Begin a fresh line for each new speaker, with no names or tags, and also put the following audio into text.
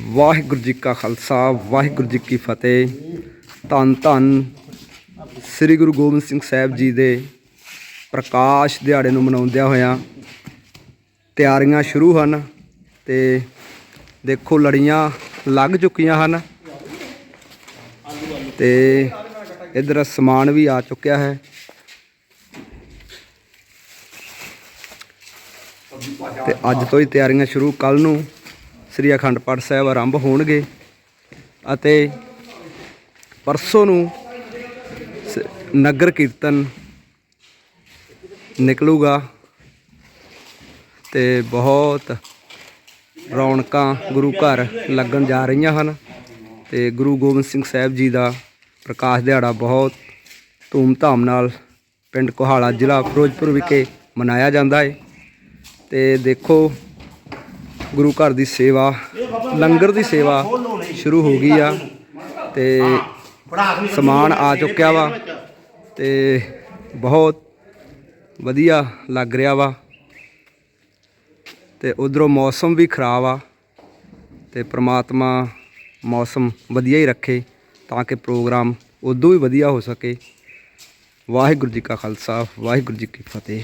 ਵਾਹਿਗੁਰੂ ਜੀ ਕਾ ਖਾਲਸਾ, ਵਾਹਿਗੁਰੂ ਜੀ ਕੀ ਫਤਿਹ। ਧੰਨ ਧੰਨ ਸ੍ਰੀ ਗੁਰੂ ਗੋਬਿੰਦ ਸਿੰਘ ਸਾਹਿਬ ਜੀ ਦੇ ਪ੍ਰਕਾਸ਼ ਦਿਹਾੜੇ ਨੂੰ ਮਨਾਉਂਦਿਆਂ ਹੋਇਆਂ ਤਿਆਰੀਆਂ ਸ਼ੁਰੂ ਹਨ ਤੇ ਦੇਖੋ ਲੜੀਆਂ ਲੱਗ ਚੁੱਕੀਆਂ ਹਨ ਤੇ ਇਧਰ ਸਮਾਨ ਵੀ ਆ ਚੁੱਕਿਆ ਹੈ। ਤੇ ਅੱਜ ਤੋਂ ਹੀ ਤਿਆਰੀਆਂ ਸ਼ੁਰੂ ਕੱਲ ਨੂੰ ਸ੍ਰੀ ਅਖੰਡ ਪਾਠ ਸਾਹਿਬ ਆਰੰਭ ਹੋਣਗੇ ਅਤੇ ਪਰਸੋਂ ਨੂੰ ਨਗਰ ਕੀਰਤਨ ਨਿਕਲੂਗਾ ਤੇ ਬਹੁਤ ਰੌਣਕਾਂ ਗੁਰੂ ਘਰ ਲੱਗਣ ਜਾ ਰਹੀਆਂ ਹਨ ਤੇ ਗੁਰੂ ਗੋਬਿੰਦ ਸਿੰਘ ਸਾਹਿਬ ਜੀ ਦਾ ਪ੍ਰਕਾਸ਼ ਦਿਹਾੜਾ ਬਹੁਤ ਧੂਮ-ਧਾਮ ਨਾਲ ਪਿੰਡ ਕੋਹਾਲਾ ਜ਼ਿਲ੍ਹਾ ਫਿਰੋਜ਼ਪੁਰ ਵਿਖੇ ਮਨਾਇਆ ਜਾਂਦਾ ਹੈ ਤੇ ਦੇਖੋ ਗੁਰੂ ਘਰ ਦੀ ਸੇਵਾ, ਲੰਗਰ ਦੀ ਸੇਵਾ ਸ਼ੁਰੂ ਹੋ ਗਈ ਆ ਤੇ ਸਮਾਨ ਆ ਚੁੱਕਿਆ ਵਾ ਤੇ ਬਹੁਤ ਵਧੀਆ ਲੱਗ ਰਿਹਾ ਵਾ ਤੇ ਉਧਰੋਂ ਮੌਸਮ ਵੀ ਖਰਾਬ ਆ ਤੇ ਪ੍ਰਮਾਤਮਾ ਮੌਸਮ ਵਧੀਆ ਹੀ ਰੱਖੇ ਤਾਂ ਕਿ ਪ੍ਰੋਗਰਾਮ ਉਦੋਂ ਵੀ ਵਧੀਆ ਹੋ ਸਕੇ। ਵਾਹਿਗੁਰੂ ਜੀ ਕਾ ਖਾਲਸਾ, ਵਾਹਿਗੁਰੂ ਜੀ ਕੀ ਫਤਿਹ।